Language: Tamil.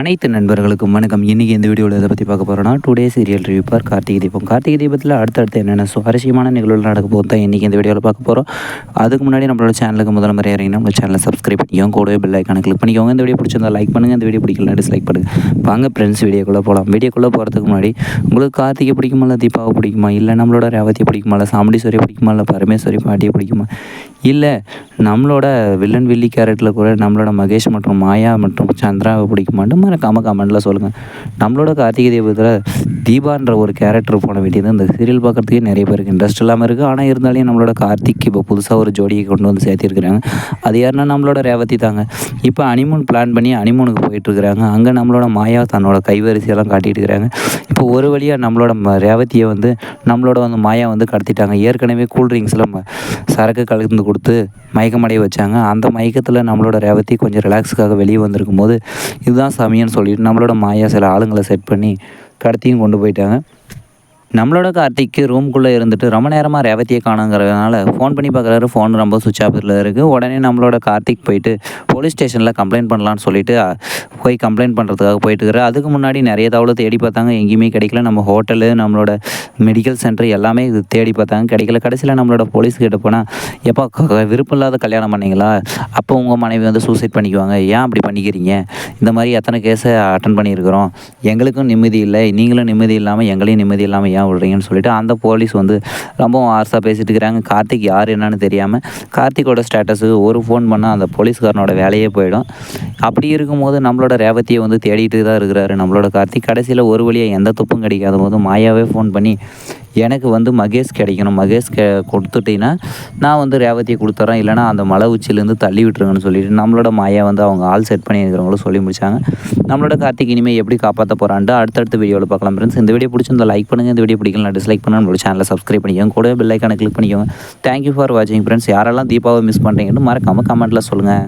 அனைத்து நண்பர்களுக்கும் வணக்கம். இன்றைக்கி இந்த வீடியோவில் இதை பற்றி பார்க்க போகிறோன்னா today serial review for Karthigai Deepam. Karthigai தீபத்தில் அடுத்தடுத்து என்னென்ன சுவாரஸ்யமான நிகழ்வுகள் நடக்க போகுது தான் இன்றைக்கி இந்த வீடியோவில் பார்க்க போகிறோம் அதுக்கு முன்னாடி நம்மளோட சேனலுக்கு முதல் முறை இறங்கினா நம்ம சேனலை சப்ஸ்கிரைப் பண்ணிக்கோங்க. கூடவே பெல் ஐக்கான கிளிக் பண்ணிக்கோங்க. இந்த வீடியோ பிடிச்சிருந்தா லைக் பண்ணுங்கள் இந்த வீடியோ பிடிக்கல டிஸ்லைக் பண்ணுங்கள் வாங்க ஃப்ரெண்ட்ஸ் வீடியோக்குள்ளே போகலாம் வீடியோக்குள்ளே போகிறதுக்கு முன்னாடி உங்களுக்கு கார்த்திகை பிடிக்குமா இல்லை தீபாவை பிடிக்குமா? இல்லை நம்மளோட ரேவதியை பிடிக்குமா? இல்லை சாமுண்டீஸ்வரி பிடிக்குமா? இல்லை பரமேஸ்வரி பாட்டியை பிடிக்குமா? இல்லை நம்மளோட வில்லன் வில்லி கேரக்டரில் கூட நம்மளோட மகேஷ் மற்றும் மாயா மற்றும் சந்திராவை பிடிக்குமான்னு மறக்காம கமெண்ட்டில் சொல்லுங்கள் நம்மளோட கார்த்திகை தீபத்தில் தீபான்ற ஒரு கேரக்டர் போன வேண்டியது இந்த சீரியல் பார்க்குறதுக்கே நிறைய பேருக்கு இன்ட்ரெஸ்ட் இல்லாமல் இருக்குது ஆனால் இருந்தாலும் நம்மளோட கார்த்திக் இப்போ புதுசாக ஒரு ஜோடியை கொண்டு வந்து சேர்த்திருக்கிறாங்க. அது யாருன்னா நம்மளோட ரேவதி தாங்க. இப்போ அனிமூன் பிளான் பண்ணி அனிமூனுக்கு போயிட்டுருக்குறாங்க அங்கே நம்மளோட மாயா தன்னோட கைவரிசையெல்லாம் காட்டிட்டு இருக்கிறாங்க. இப்போ ஒரு வழியாக நம்மளோட ம- ரேவதியை வந்து நம்மளோட வந்து மாயா வந்து கடத்திட்டாங்க. ஏற்கனவே கூல்ட்ரிங்க்ஸில் சரக்கு கலந்து கொடுத்து மயக்கமடைய வச்சாங்க. அந்த மயக்கத்தில் நம்மளோட ரேவதி கொஞ்சம் ரிலாக்ஸுக்காக வெளியே வந்திருக்கும் போது இதுதான் சமயம்னு சொல்லிட்டு நம்மளோட மாயா சில ஆளுங்களை செட் பண்ணி கடத்தியும் கொண்டு போயிட்டாங்க. நம்மளோட கார்த்திக்கு ரூம்குள்ளே இருந்துட்டு ரொம்ப நேரமாக ரேவதியை காணுங்கிறதுனால ஃபோன் பண்ணி பார்க்குறாரு. ஃபோன் ரொம்ப சுவிட்ச் ஆஃபில் இருக்குது உடனே நம்மளோட கார்த்திக் போயிட்டு போலீஸ் ஸ்டேஷனில் கம்ப்ளைண்ட் பண்ணலான்னு சொல்லிட்டு போய் கம்ப்ளைண்ட் பண்ணுறதுக்காக போயிட்டு இருக்காரு. அதுக்கு முன்னாடி நிறைய தகவலை தேடி பார்த்தாங்க. எங்கேயுமே கிடைக்கல. நம்ம ஹோட்டலு நம்மளோட மெடிக்கல் சென்டர் எல்லாமே இது தேடி பார்த்தாங்க. கிடைக்கல. கடைசியில் நம்மளோட போலீஸ் கிட்ட போனால் எப்போ விருப்பம் இல்லாத கல்யாணம் பண்ணீங்களா? அப்போ உங்கள் மனைவி வந்து சூசைட் பண்ணிக்குவாங்க. ஏன் அப்படி பண்ணிக்கிறீங்க? இந்த மாதிரி எத்தனை கேஸை அட்டன் பண்ணியிருக்கிறோம். எங்களுக்கும் நிம்மதி இல்லை. நீங்களும் நிம்மதி இல்லாமல் எங்களையும் நிம்மதி இல்லாமல் ஏன் விடுறீங்கன்னு சொல்லிட்டு அந்த போலீஸ் வந்து ரொம்ப ஆர்ஸாக பேசிட்டு இருக்கிறாங்க கார்த்திக் யார் என்னன்னு தெரியாமல் கார்த்திக்கோட ஸ்டேட்டஸுக்கு ஒரு ஃபோன் பண்ணால் அந்த போலீஸ்காரனோட வேலையே போயிடும். அப்படி இருக்கும்போது நம்மளோட ரேவதியை வந்து தேடிட்டு தான் இருக்கிறாரு நம்மளோட கார்த்திக். கடைசியில் ஒரு வழியாக எந்த துப்பும் கிடைக்காத போது மாயாவே ஃபோன் பண்ணி எனக்கு வந்து மகேஷ் கிடைக்கணும். மகேஷ் கெ கொடுத்துட்டீங்கன்னா நான் வந்து ரேவதியை கொடுத்துட்றேன் இல்லைனா அந்த மலை உச்சிலேருந்து தள்ளி விட்டுருங்கன்னு சொல்லிட்டு நம்மளோட மாயா வந்து அவங்க ஆள் செட் பண்ணி இருக்கிறவங்களும் சொல்லி முடிச்சாங்க. நம்மளோட கார்த்திக் இனிமேல் எப்படி காப்பாற்ற போகிறான்ட்டு அடுத்தடுத்த வீடியோவில் பார்க்கலாம் ஃப்ரெண்ட்ஸ் இந்த வீடியோ பிடிச்சிருந்தா லைக் பண்ணுங்கள் இந்த வீடியோ பிடிக்கலாம் டிஸ்லைக் பண்ணுங்க. நம்மளோட சேனலை சப்ஸ்கிரைப் பண்ணிக்கோங்க. கூட பெல் ஐக்கானை கிளிக் பண்ணிக்கோங்க. தேங்க்யூ ஃபார் வாட்சிங் ஃப்ரெண்ட்ஸ் யாரெல்லாம் தீபாவை மிஸ் பண்ணுறீங்கன்னு மறக்காமல் கமெண்ட்டில் சொல்லுங்கள்